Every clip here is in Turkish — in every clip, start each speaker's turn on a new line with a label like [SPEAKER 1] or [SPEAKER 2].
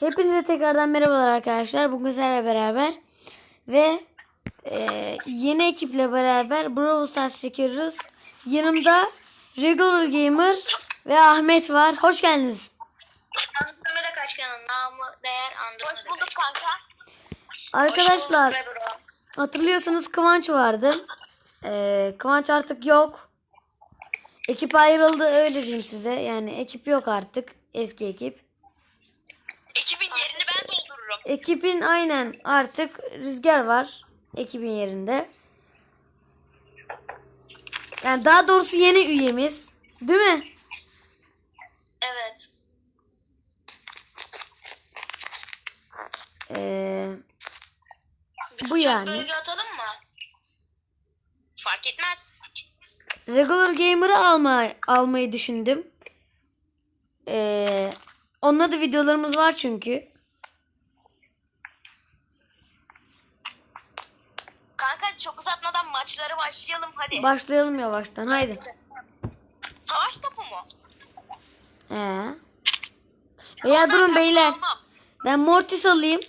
[SPEAKER 1] Hepinize tekrardan merhabalar arkadaşlar. Bugün sizlerle beraber ve e, yeni ekiple beraber Brawl Stars çekiyoruz. Yanımda Regular Gamer ve Ahmet var. Hoş geldiniz.
[SPEAKER 2] Andromeda Kaçkan'ın namı değer Andromeda Hoş bulduk kanka.
[SPEAKER 1] Arkadaşlar hatırlıyorsanız Kıvanç vardı. E, Kıvanç artık yok. Ekip ayrıldı öyle diyeyim size. Yani ekip yok artık. Eski ekip.
[SPEAKER 2] Ekibin yerini ben doldururum.
[SPEAKER 1] Ekibin aynen artık Rüzgar var ekibin yerinde. Yani daha doğrusu yeni üyemiz. Değil mi?
[SPEAKER 2] Evet.
[SPEAKER 1] Ee,
[SPEAKER 2] Biz
[SPEAKER 1] Bu yani.
[SPEAKER 2] bölge atalım mı? Fark etmez.
[SPEAKER 1] Regular Gamer'ı alma, almayı düşündüm. Ee, onunla da videolarımız var çünkü.
[SPEAKER 2] Kanka çok uzatmadan maçlara başlayalım hadi.
[SPEAKER 1] Başlayalım yavaştan haydi.
[SPEAKER 2] Savaş topu mu?
[SPEAKER 1] Ee. Veya durun
[SPEAKER 2] Ben
[SPEAKER 1] beyler.
[SPEAKER 2] almam.
[SPEAKER 1] Ben Mortis alayım.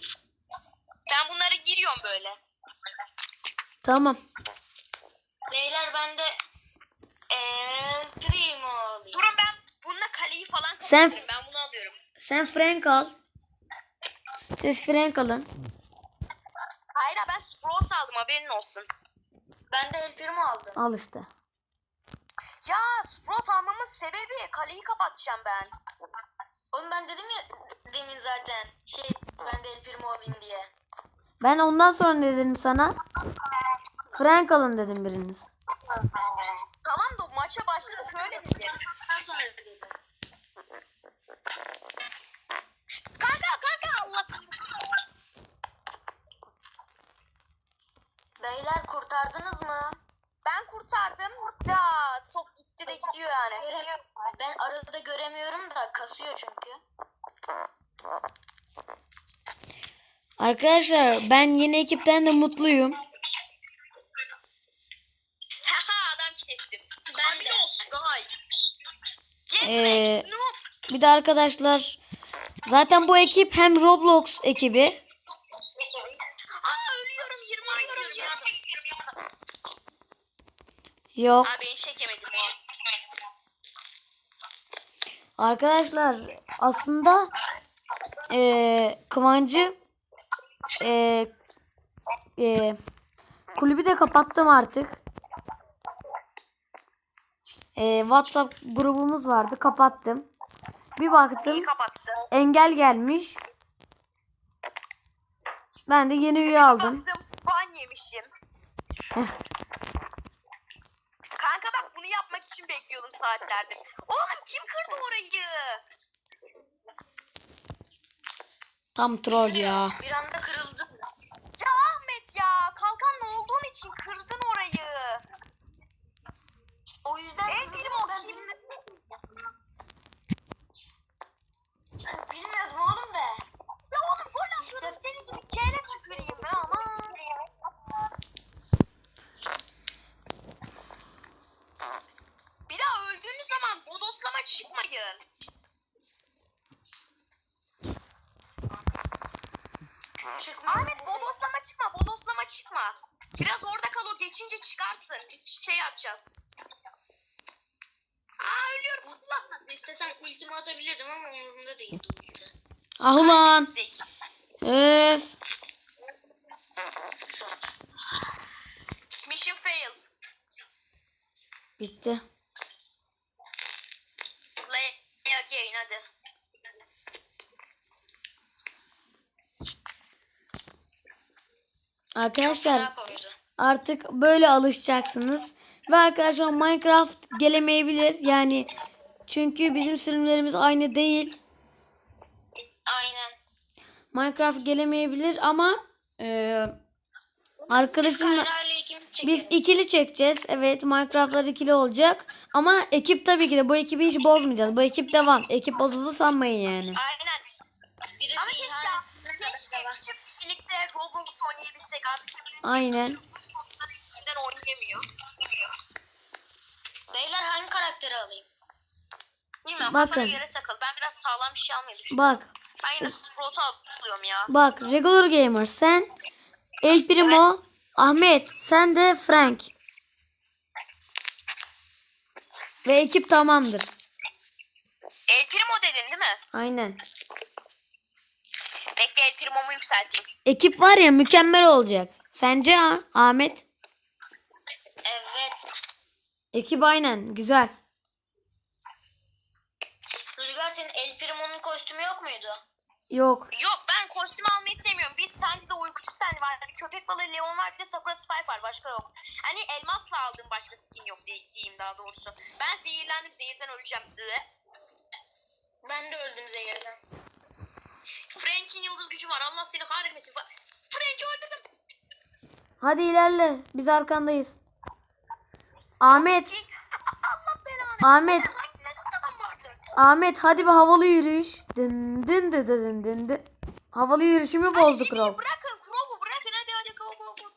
[SPEAKER 2] Ben bunları giriyorum böyle.
[SPEAKER 1] Tamam.
[SPEAKER 2] Beyler ben de Primo alayım. Durun ben bununla kaleyi falan
[SPEAKER 1] Sen-
[SPEAKER 2] kapatırım. Ben bunu alıyorum.
[SPEAKER 1] Sen Frank al. Siz Frank alın.
[SPEAKER 2] Hayır ben Sprout aldım haberin olsun. Ben de El Primo aldım.
[SPEAKER 1] Al işte.
[SPEAKER 2] Ya Sprout almamın sebebi kaleyi kapatacağım ben. Oğlum ben dedim ya demin zaten şey ben de El Primo alayım diye.
[SPEAKER 1] Ben ondan sonra ne dedim sana? Frank alın dedim biriniz.
[SPEAKER 2] Tamam da maça başladık öyle dedim. Ben sonra dedim. Kanka kanka Allah Beyler kurtardınız mı? Kurtardım. Da top gitti de gidiyor yani. Ben arada göremiyorum da kasıyor çünkü.
[SPEAKER 1] Arkadaşlar ben yeni ekipten de mutluyum.
[SPEAKER 2] Adam kestim. Ben de. Sky.
[SPEAKER 1] Ee,
[SPEAKER 2] Jetpack, Noob.
[SPEAKER 1] Bir de arkadaşlar zaten bu ekip hem Roblox ekibi yok.
[SPEAKER 2] Abi beni çekemedim o.
[SPEAKER 1] Arkadaşlar aslında eee Kıvancı eee eee, kulübü de kapattım artık. Eee, WhatsApp grubumuz vardı kapattım. Bir baktım engel gelmiş. Ben de yeni üye aldım.
[SPEAKER 2] Ban yemişim.
[SPEAKER 1] Heh.
[SPEAKER 2] Kanka bak bunu yapmak saatlerdir. Oğlum kim kırdı orayı?
[SPEAKER 1] Tam troll ya.
[SPEAKER 2] Bir anda kırıldı. Ya Ahmet ya kalkanlı olduğun için kırdın orayı. O yüzden en bilim o kim? Bilmiyordum oğlum be. Ya oğlum gol atıyordum senin gibi kere tüküreyim be aman. Bir daha öldüğünüz zaman bodoslama çıkmayın. Ahmet bodoslama çıkma, bodoslama çıkma. Biraz orada kal o geçince çıkarsın. Biz şey yapacağız. Aa ölüyorum. Allah. İstesem ultimi atabilirdim ama umurumda değil.
[SPEAKER 1] Ah ulan.
[SPEAKER 2] Zeki.
[SPEAKER 1] Öf.
[SPEAKER 2] Mission fail.
[SPEAKER 1] Bitti.
[SPEAKER 2] Play again hadi.
[SPEAKER 1] Arkadaşlar artık böyle alışacaksınız. Ve arkadaşlar Minecraft gelemeyebilir. Yani çünkü bizim sürümlerimiz aynı değil.
[SPEAKER 2] Aynen.
[SPEAKER 1] Minecraft gelemeyebilir ama e, arkadaşımla Biz ikili çekeceğiz. Evet Minecraft'lar ikili olacak. Ama ekip tabii ki de bu ekibi hiç bozmayacağız. Bu ekip devam. Ekip bozuldu sanmayın yani.
[SPEAKER 2] Aynen. Birisi Ama keşke, keşke üçüp birlikte Roblox oynayabilsek abi.
[SPEAKER 1] Aynen.
[SPEAKER 2] Kimden oynayamıyor. Beyler hangi karakteri alayım? Bilmiyorum
[SPEAKER 1] Bakın.
[SPEAKER 2] kafana göre takıl. Ben biraz sağlam bir şey almayı düşünüyorum.
[SPEAKER 1] Bak
[SPEAKER 2] Ben yine Sprout'u alıyorum ya.
[SPEAKER 1] Bak Regular Gamer sen El Primo Ahmet sen de Frank. Ve ekip tamamdır.
[SPEAKER 2] El Primo dedin değil mi?
[SPEAKER 1] Aynen.
[SPEAKER 2] Bekle El Primo'mu yükselteyim.
[SPEAKER 1] Ekip var ya mükemmel olacak. Sence ha, Ahmet?
[SPEAKER 2] Evet.
[SPEAKER 1] Ekip aynen güzel.
[SPEAKER 2] Rüzgar senin El Primo'nun kostümü yok muydu?
[SPEAKER 1] Yok.
[SPEAKER 2] Yok kostüm almayı sevmiyorum. Biz sende de uykucu sen var. Hani köpek balığı Leon var bir de Sakura Spike var. Başka yok. Hani elmasla aldığım başka skin yok diye- diyeyim daha doğrusu. Ben zehirlendim. Zehirden öleceğim. Iı. Ben de öldüm zehirden. Frank'in yıldız gücü var. Allah seni kahretmesin. Frank'i öldürdüm.
[SPEAKER 1] Hadi ilerle. Biz arkandayız. Ahmet. Ahmet. Ahmet hadi bir havalı yürüyüş. Dın dın dın dın dın dın. Havalı yürüyüşümü bozdu
[SPEAKER 2] Beni
[SPEAKER 1] Crow.
[SPEAKER 2] Bırakın Crow'u bırakın hadi hadi go go go.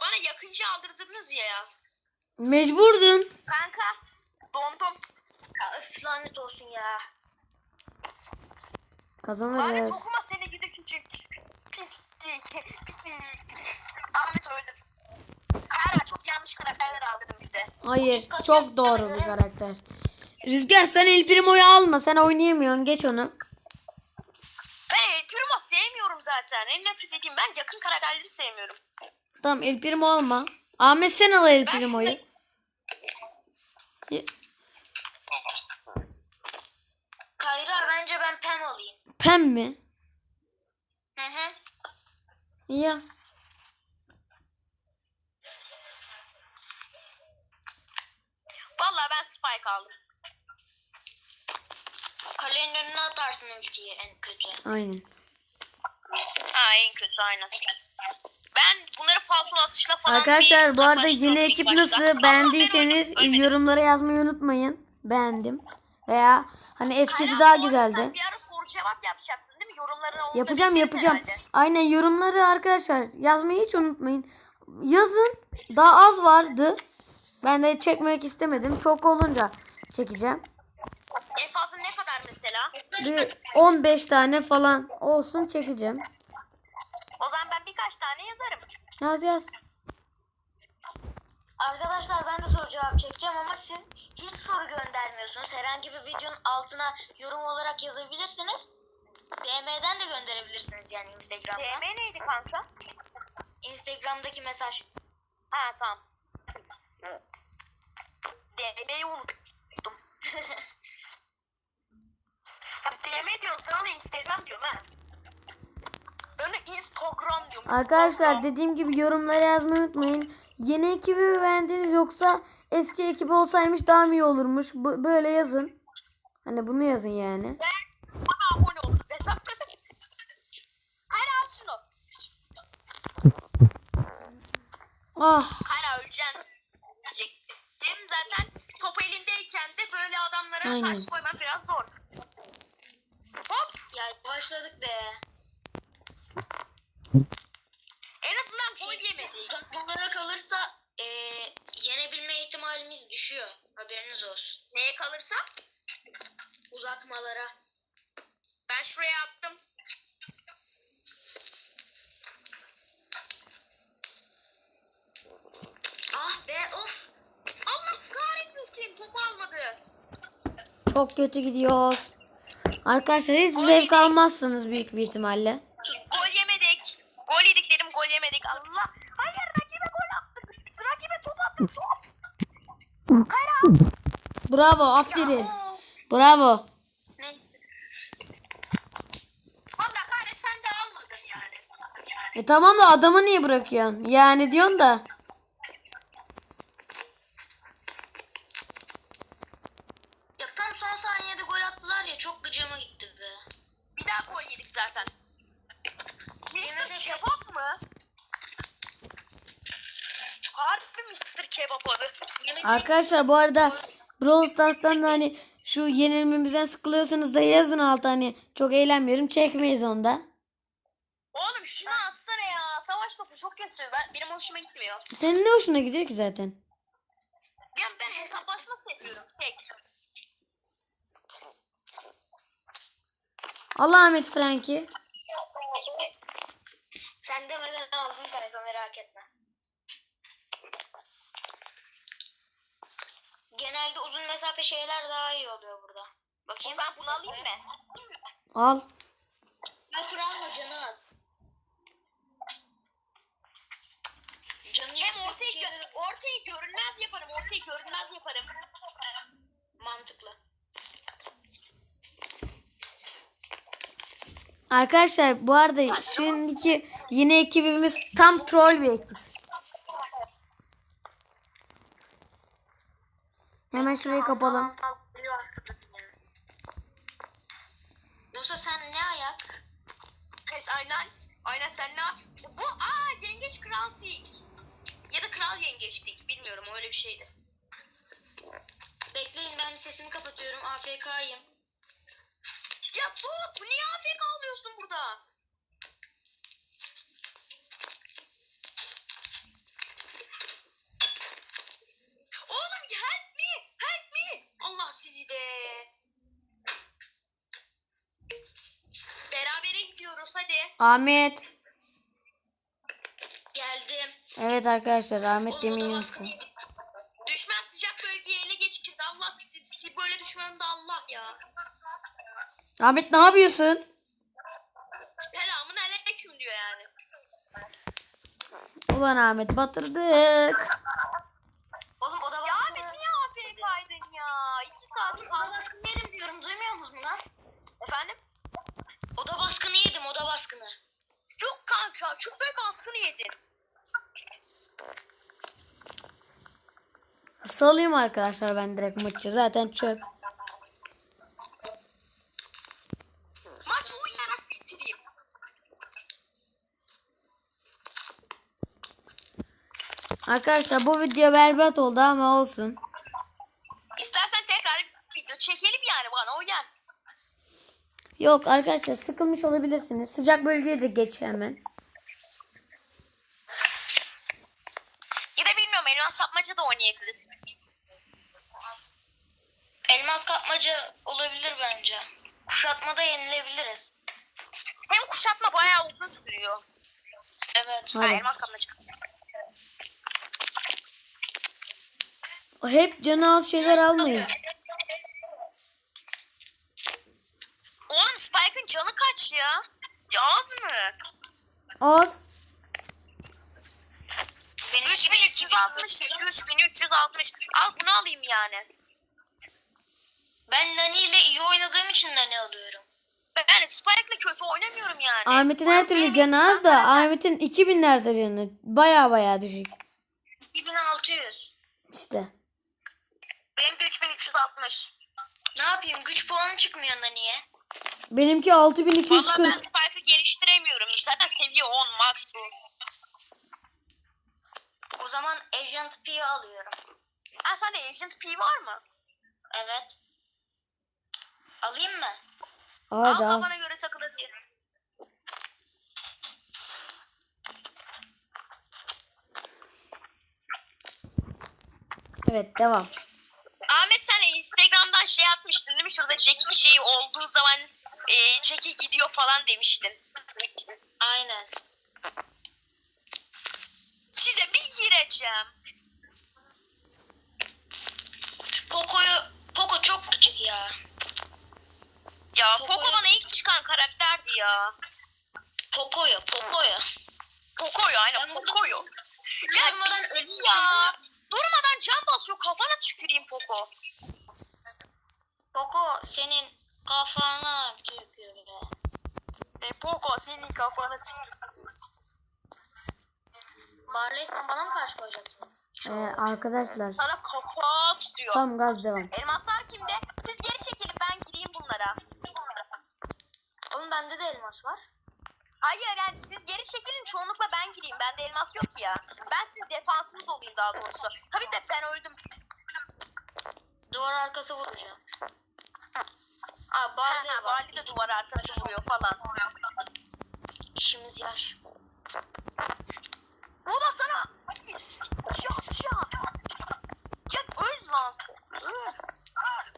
[SPEAKER 2] Bana yakıncı aldırdınız ya.
[SPEAKER 1] Mecburdun.
[SPEAKER 2] Kanka dondum. Ya öf lanet olsun ya. Lanet
[SPEAKER 1] Kazanacağız.
[SPEAKER 2] okuma seni gidi küçük. Pislik. Pislik. Ahmet öldüm. Kara çok yanlış karakterler aldırdın bize.
[SPEAKER 1] Hayır. Çok doğru bir karakter. Rüzgar sen El Primo'yu alma. Sen oynayamıyorsun. Geç onu.
[SPEAKER 2] Zaten. En nefret ettiğim ben yakın karakterleri sevmiyorum.
[SPEAKER 1] Tamam El Primo alma. Ahmet sen al El
[SPEAKER 2] Ben
[SPEAKER 1] Primo'yu.
[SPEAKER 2] şimdi- Kayra bence ben Pem alayım.
[SPEAKER 1] Pem mi?
[SPEAKER 2] Hı hı.
[SPEAKER 1] Ya.
[SPEAKER 2] Vallahi ben Spike aldım. Kalenin önüne atarsın ultiyi en kötü.
[SPEAKER 1] Aynen.
[SPEAKER 2] Ha en kötü aynen. Ben bunları falsol atışla falan
[SPEAKER 1] Arkadaşlar bu arada yeni ekip nasıl beğendiyseniz yorumlara yazmayı unutmayın. Beğendim. Veya hani eskisi daha güzeldi.
[SPEAKER 2] Bir ara soru cevap yapacaktın değil mi? Yorumlarına onu
[SPEAKER 1] Yapacağım yapacağım. Aynen yorumları arkadaşlar yazmayı hiç unutmayın. Yazın. Daha az vardı. Ben de çekmek istemedim. Çok olunca çekeceğim.
[SPEAKER 2] En fazla ne kadar mesela?
[SPEAKER 1] Bir 15 tane falan olsun çekeceğim.
[SPEAKER 2] O zaman ben birkaç tane yazarım.
[SPEAKER 1] Yaz yaz.
[SPEAKER 2] Arkadaşlar ben de soru cevap çekeceğim ama siz hiç soru göndermiyorsunuz. Herhangi bir videonun altına yorum olarak yazabilirsiniz. DM'den de gönderebilirsiniz yani Instagram'dan. DM neydi kanka? Instagram'daki mesaj. Ha tamam. DM'yi unuttum. DM diyorsun ona Instagram diyorum ha. De Instagram diyorum.
[SPEAKER 1] Arkadaşlar dediğim gibi yorumlara yazmayı unutmayın. Yeni ekibi mi beğendiniz yoksa eski ekip olsaymış daha mı iyi olurmuş? Bu- böyle yazın. Hani bunu yazın yani.
[SPEAKER 2] Bana abone olun desem. Hayır al şunu.
[SPEAKER 1] Ah
[SPEAKER 2] Hayır öleceksin. Diyecektim zaten top elindeyken de böyle adamlara
[SPEAKER 1] Aynen.
[SPEAKER 2] karşı koymak biraz zor. Hop. Ya başladık be. En azından gol yemedik. Bunlara kalırsa eee yenebilme ihtimalimiz düşüyor. Haberiniz olsun. Neye kalırsa? Uzatmalara. Ben şuraya attım. Ah be of. Allah kahretmesin topu almadı.
[SPEAKER 1] çok kötü gidiyoruz. Arkadaşlar hiç zevk almazsınız büyük bir ihtimalle.
[SPEAKER 2] Gol yemedik. Gol yedik dedim gol yemedik. Allah. Hayır rakibe gol attık. Rakibe top attık top. Kayra.
[SPEAKER 1] Bravo aferin. Bravo.
[SPEAKER 2] De almadın yani.
[SPEAKER 1] E tamam da adamı niye bırakıyorsun? Yani diyorsun da.
[SPEAKER 2] Ya tam son saniyede gol attılar ya çok gıcıma gitti be. Bir daha gol yedik zaten. Mr. Kebap mı? Harbi Mr. Kebap adı.
[SPEAKER 1] Arkadaşlar bu arada Brawl Stars'tan da hani şu yenilmemizden sıkılıyorsanız da yazın alta hani çok eğlenmiyorum çekmeyiz onda.
[SPEAKER 2] Oğlum şunu atsana ya. Savaş topu çok kötü. Ben, benim hoşuma gitmiyor.
[SPEAKER 1] Senin ne hoşuna gidiyor ki zaten?
[SPEAKER 2] Ya ben hesaplaşma seviyorum. Tek.
[SPEAKER 1] Allah Ahmet Franki.
[SPEAKER 3] Sen demeden aldım kanka merak etme. Genelde uzun mesafe şeyler daha iyi oluyor burada.
[SPEAKER 2] O
[SPEAKER 3] Bakayım.
[SPEAKER 2] zaman bunu alayım mı?
[SPEAKER 1] Al.
[SPEAKER 3] Ben kuralma canı az. Canı
[SPEAKER 2] Hem
[SPEAKER 3] yüksek
[SPEAKER 2] ortayı, gö-
[SPEAKER 3] şeyleri-
[SPEAKER 2] ortayı görünmez yaparım. Ortayı görünmez yaparım.
[SPEAKER 3] mantıklı.
[SPEAKER 1] Arkadaşlar bu arada şimdiki yine ekibimiz tam troll bir ekip. Hemen şurayı kapalım.
[SPEAKER 3] Musa sen ne ayak?
[SPEAKER 2] Kız aynen. Aynen sen ne yap? Bu aa yengeç kral değil. Ya da kral yengeçlik. Bilmiyorum öyle bir şeydi.
[SPEAKER 3] Bekleyin ben sesimi kapatıyorum. AFK'yım.
[SPEAKER 2] Ya bu niye AFK alıyorsun burada? De. Berabere gidiyoruz hadi.
[SPEAKER 1] Ahmet.
[SPEAKER 3] Geldim.
[SPEAKER 1] Evet arkadaşlar Ahmet demin yaptı.
[SPEAKER 2] Düşman sıcak bölgeyi ele geçirdi. Allah sizi, sizi böyle düşmanın da Allah ya.
[SPEAKER 1] Ahmet ne yapıyorsun?
[SPEAKER 2] Selamun aleyküm diyor yani.
[SPEAKER 1] Ulan Ahmet batırdık.
[SPEAKER 3] Oğlum o da
[SPEAKER 2] Ya
[SPEAKER 3] baskın.
[SPEAKER 2] Ahmet niye AFK'ydın ya? İki saat
[SPEAKER 3] Oda
[SPEAKER 2] falan.
[SPEAKER 3] baskını yedim diyorum. Duymuyor musun lan?
[SPEAKER 2] Efendim?
[SPEAKER 3] Oda baskını yedim. Oda baskını.
[SPEAKER 2] Yok kanka köpek baskını yedin.
[SPEAKER 1] Salayım arkadaşlar ben direkt maçı zaten çöp.
[SPEAKER 2] Maçı uyuyarak bitireyim.
[SPEAKER 1] Arkadaşlar bu video berbat oldu ama olsun.
[SPEAKER 2] İstersen tekrar video çekelim yani bana uyar.
[SPEAKER 1] Yok arkadaşlar sıkılmış olabilirsiniz. Sıcak bölgeye de geç hemen.
[SPEAKER 2] Ya da elmas sapmaca da oynayabiliriz.
[SPEAKER 3] Elmas kapmaca olabilir bence. Kuşatmada yenilebiliriz.
[SPEAKER 2] Hem kuşatma bayağı uzun sürüyor.
[SPEAKER 3] Evet.
[SPEAKER 2] Ha,
[SPEAKER 1] Hadi.
[SPEAKER 2] elmas kapmaca.
[SPEAKER 1] O hep canı az şeyler almayın.
[SPEAKER 2] Oğlum Spike'ın canı kaç ya? Ya az mı?
[SPEAKER 1] Az.
[SPEAKER 3] Benim
[SPEAKER 2] 3360 3360. Al bunu alayım yani.
[SPEAKER 3] Ben Nani ile iyi oynadığım için Nani alıyorum.
[SPEAKER 2] Yani Spike'la kötü oynamıyorum yani.
[SPEAKER 1] Ahmet'in her türlü canı az da Ahmet'in 2000'lerde canı. Baya baya düşük.
[SPEAKER 3] 2600.
[SPEAKER 1] İşte.
[SPEAKER 2] Benim de 3360.
[SPEAKER 3] Ne yapayım? Güç puanı çıkmıyor Nani'ye.
[SPEAKER 1] Benimki
[SPEAKER 2] Valla ben
[SPEAKER 1] 6240.
[SPEAKER 2] Spike'ı geliştiremiyorum. Zaten seviye 10 max bu.
[SPEAKER 3] O zaman Agent P'yi alıyorum.
[SPEAKER 2] Ha sende Agent P var mı?
[SPEAKER 3] Evet. Alayım mı?
[SPEAKER 2] Al
[SPEAKER 1] Hadi al.
[SPEAKER 2] kafana göre takılır diye.
[SPEAKER 1] Evet devam.
[SPEAKER 2] Ahmet sen Instagram'dan şey atmıştın değil mi? Şurada Jack'in şeyi olduğu zaman e, Jack'e gidiyor falan demiştin.
[SPEAKER 3] Aynen.
[SPEAKER 2] Size bir gireceğim.
[SPEAKER 3] Poco'yu Poco çok küçük ya.
[SPEAKER 2] Ya
[SPEAKER 3] Poco'yu-
[SPEAKER 2] Poco bana ilk çıkan karakterdi ya.
[SPEAKER 3] Poco'yu, Poco'yu.
[SPEAKER 2] Poco'yu aynen
[SPEAKER 3] Ben
[SPEAKER 2] Poco'yu. Ya
[SPEAKER 3] Durmadan ölüyorum.
[SPEAKER 2] ya. Durmadan can basıyor kafana tüküreyim Poco.
[SPEAKER 3] Poco senin kafana tükürüyor.
[SPEAKER 2] E Poco senin kafana tüküreyim.
[SPEAKER 3] Barley sen bana mı karşı koyacaksın?
[SPEAKER 1] Ee, arkadaşlar.
[SPEAKER 2] Sana kafa tutuyor.
[SPEAKER 1] Tam gaz devam.
[SPEAKER 2] Elmaslar kimde? Siz geri çekilin ben gireyim bunlara.
[SPEAKER 3] Oğlum bende de elmas var.
[SPEAKER 2] Hayır yani siz geri çekilin çoğunlukla ben gireyim. Bende elmas yok ya. Ben sizin defansınız olayım daha doğrusu. Tabii de ben öldüm.
[SPEAKER 3] Duvar arkası vuracağım. Aa Barley
[SPEAKER 2] ha. Barley de duvar arkası vuruyor falan.
[SPEAKER 3] İşimiz yaş.
[SPEAKER 2] O da sana. Şak şak. Ya öl lan. Öl.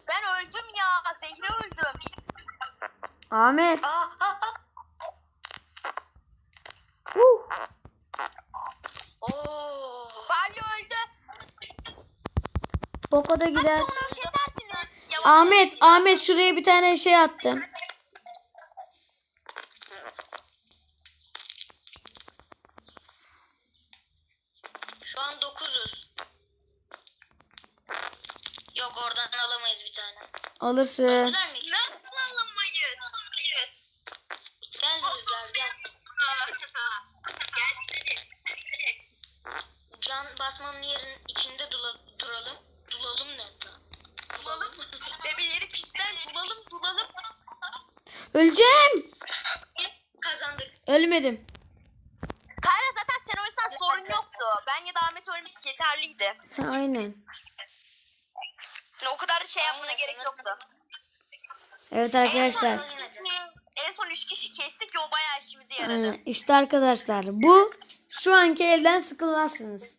[SPEAKER 2] Ben öldüm ya. Zehre öldüm.
[SPEAKER 1] Ahmet.
[SPEAKER 3] Aa, aa, aa. Oo.
[SPEAKER 2] Öldü.
[SPEAKER 1] Poco da gider.
[SPEAKER 2] Onu kesersiniz. Yavaş
[SPEAKER 1] Ahmet, Ahmet şuraya bir tane şey attım.
[SPEAKER 3] Şu an 900. Yok oradan alamayız bir tane.
[SPEAKER 1] Alırsın.
[SPEAKER 2] Nasıl alamayız?
[SPEAKER 3] Gel Rüzgar gel.
[SPEAKER 2] Gel gidelim.
[SPEAKER 3] Can basmanın yerin içinde dula, duralım. Dulalım ne?
[SPEAKER 2] Bulalım. Bebeleri pisten bulalım bulalım.
[SPEAKER 1] Öleceğim.
[SPEAKER 2] Kazandık.
[SPEAKER 1] Ölmedim.
[SPEAKER 2] Kayra zaten sen oysan sorun yoktu. Ben ya da Ahmet ölmek yeterliydi.
[SPEAKER 1] Ha, aynen.
[SPEAKER 2] O kadar da şey yapmana
[SPEAKER 3] Aynen,
[SPEAKER 2] gerek
[SPEAKER 3] sanırım.
[SPEAKER 2] yoktu.
[SPEAKER 1] Evet
[SPEAKER 2] En
[SPEAKER 1] arkadaşlar.
[SPEAKER 2] son, en son üç kişi kestik ve o bayağı işimize yaradı.
[SPEAKER 1] Aynen. İşte arkadaşlar bu şu anki elden sıkılmazsınız.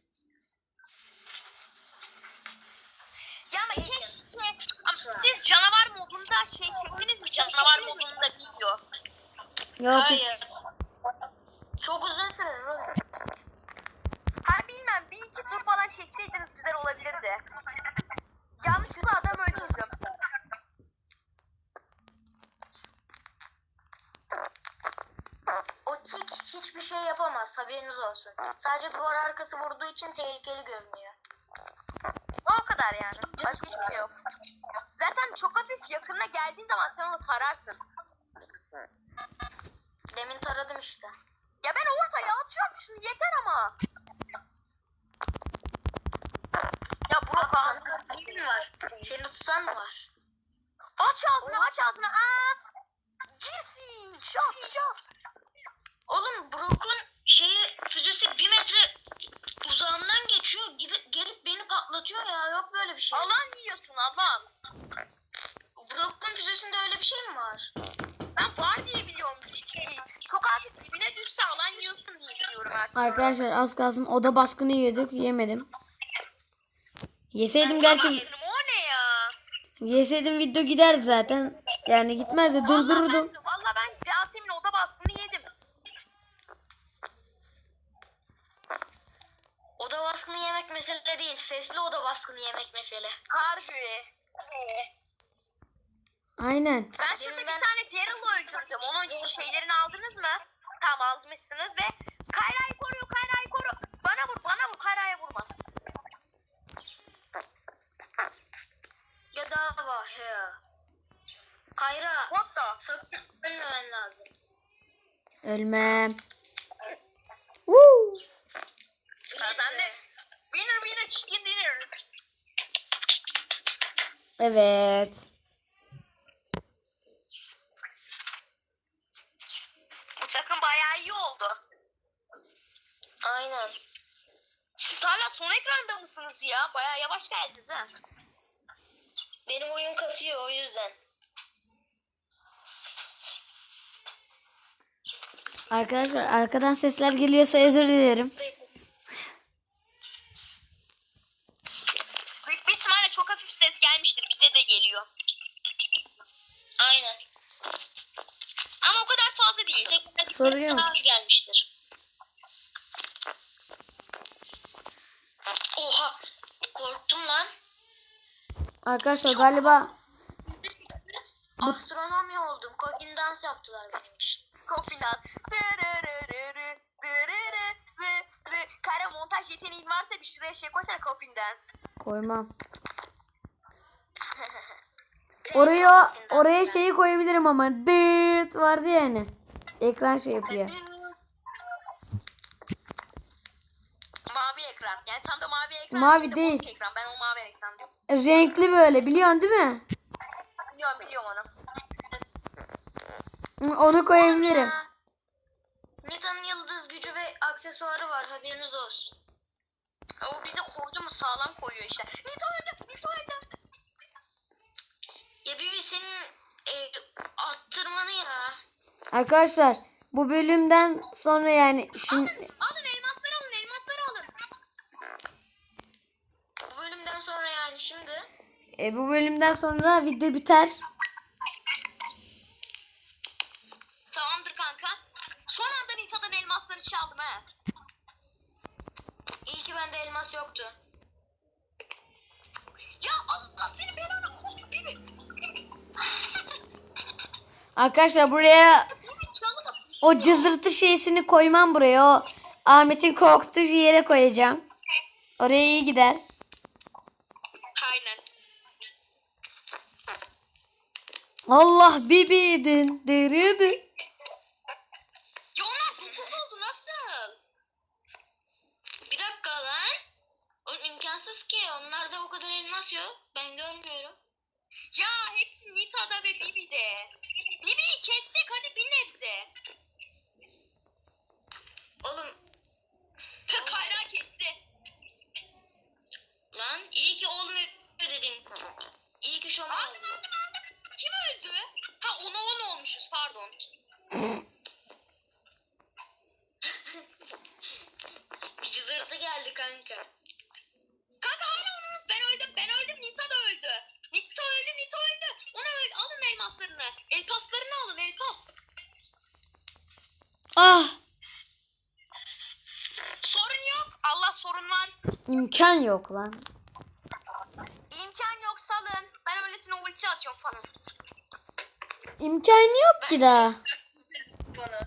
[SPEAKER 2] Ya ama keşke ama siz canavar modunda şey çektiniz mi? Canavar modunda video.
[SPEAKER 1] Yok.
[SPEAKER 3] Hayır. Çok uzun sürer oğlum.
[SPEAKER 2] Ha bilmem bir iki tur falan çekseydiniz güzel olabilirdi. Yanlışlıkla adam öldürdüm.
[SPEAKER 3] O tik hiçbir şey yapamaz haberiniz olsun. Sadece duvar arkası vurduğu için tehlikeli görünüyor.
[SPEAKER 2] O kadar yani. Başka hiçbir şey yok. Zaten çok hafif yakınına geldiğin zaman sen onu tararsın.
[SPEAKER 3] Demin taradım işte.
[SPEAKER 2] Ya ben ortaya atıyorum şunu yeter ama.
[SPEAKER 3] Mı var?
[SPEAKER 2] aç ağzını aç ağzını. Aa! Girsin. Şat şat.
[SPEAKER 3] Oğlum Brock'un şeyi füzesi bir metre uzağımdan geçiyor. Gidip, gelip beni patlatıyor ya. Yok böyle bir şey.
[SPEAKER 2] Alan yiyorsun alan.
[SPEAKER 3] Brock'un füzesinde öyle bir şey mi var?
[SPEAKER 2] Ben var diye biliyorum. Şey, Çok hafif dibine düşse alan yiyorsun diye biliyorum artık.
[SPEAKER 1] Arkadaşlar az kalsın oda baskını yiyorduk. Yemedim. Yeseydim gerçi
[SPEAKER 2] Yedim?
[SPEAKER 1] Yeseydim video giderdi zaten. Yani gitmez de durdururdum.
[SPEAKER 2] Valla ben, Yasemin oda baskını yedim.
[SPEAKER 3] Oda baskını yemek mesele değil. Sesli oda baskını yemek mesele.
[SPEAKER 2] Harbi.
[SPEAKER 1] Aynen.
[SPEAKER 2] Ben şurada bir tane Daryl'ı öldürdüm. Onun şeylerini aldınız mı?
[SPEAKER 1] Ölmem. Woo!
[SPEAKER 2] Kazandık. Winner winner chicken dinner.
[SPEAKER 1] Evet.
[SPEAKER 2] Bu takım bayağı iyi oldu.
[SPEAKER 3] Aynen.
[SPEAKER 2] Siz hala son ekranda mısınız ya? Bayağı yavaş geldiniz ha.
[SPEAKER 3] Benim oyun kasıyor o yüzden.
[SPEAKER 1] Arkadaşlar arkadan sesler geliyorsa özür dilerim.
[SPEAKER 2] Büyük bir ihtimalle çok hafif ses gelmiştir. Bize de geliyor.
[SPEAKER 3] Aynen.
[SPEAKER 2] Ama o kadar fazla değil.
[SPEAKER 1] Sorun yok.
[SPEAKER 3] Az gelmiştir. Oha. Korktum lan.
[SPEAKER 1] Arkadaşlar galiba koymam. Oraya oraya şeyi koyabilirim ama dıt vardı yani. Ekran şey yapıyor.
[SPEAKER 2] Mavi ekran. Yani tam da mavi ekran.
[SPEAKER 1] Mavi
[SPEAKER 2] de
[SPEAKER 1] değil.
[SPEAKER 2] bozuk ekran. Ben o mavi ekran diyorum.
[SPEAKER 1] Renkli böyle biliyorsun değil mi?
[SPEAKER 2] Biliyorum biliyorum onu.
[SPEAKER 1] Onu koyabilirim.
[SPEAKER 3] Ya. Nita'nın yıldız gücü ve aksesuarı var haberiniz olsun.
[SPEAKER 2] O bize koydu mu sağlam koyuyor işte. Nito öldü. Nito öldü.
[SPEAKER 3] Ya Bibi senin e, attırmanı ya.
[SPEAKER 1] Arkadaşlar bu bölümden sonra yani şimdi
[SPEAKER 2] Alın elmasları alın elmasları alın.
[SPEAKER 3] Bu bölümden sonra yani şimdi
[SPEAKER 1] e, bu bölümden sonra video biter.
[SPEAKER 2] kanka. Son anda Nita'dan elmasları çaldım ha.
[SPEAKER 3] İyi ki bende elmas yoktu.
[SPEAKER 2] Ya Allah seni belanı koydu biri.
[SPEAKER 1] Arkadaşlar buraya o cızırtı şeysini koymam buraya. O Ahmet'in korktuğu yere koyacağım. Oraya iyi gider.
[SPEAKER 2] Aynen.
[SPEAKER 1] Allah bibidin. Dırıdı.
[SPEAKER 2] Ya onlar hukuk oldu nasıl?
[SPEAKER 3] Bir dakika lan. Oğlum imkansız ki. Onlarda o kadar elmas yok. Ben görmüyorum.
[SPEAKER 2] Ya hepsi Nita'da ve Bibi'de. Kessek hadi bir nebze.
[SPEAKER 3] Oğlum
[SPEAKER 2] Kayra kesti.
[SPEAKER 3] lan iyi ki olmuyor dedim. İyi ki şu an
[SPEAKER 2] Aldım aldım aldım. Kim öldü? Ha ona on olmuşuz pardon.
[SPEAKER 3] Bir cızırtı geldi kanka.
[SPEAKER 2] Kanka hala onunuz. Ben öldüm ben öldüm Nita da öldü. Nita öldü Nita öldü. Ona öldü. Alın elmaslarını. Elpaslarını alın elpas.
[SPEAKER 1] Ah
[SPEAKER 2] Sorun yok. Allah sorun var.
[SPEAKER 1] imkan yok lan.
[SPEAKER 2] İmkan yok salın. Ben öylesine ulti atıyorum falan.
[SPEAKER 1] İmkanı yok ki daha.
[SPEAKER 3] Bana.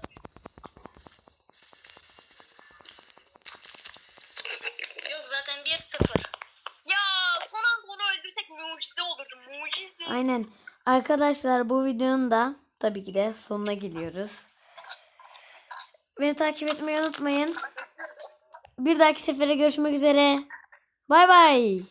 [SPEAKER 3] Yok zaten 1-0.
[SPEAKER 2] Ya son anda onu öldürsek mucize olurdu. Mucize.
[SPEAKER 1] Aynen. Arkadaşlar bu videonun da tabii ki de sonuna geliyoruz. Beni takip etmeyi unutmayın. Bir dahaki sefere görüşmek üzere. Bay bay.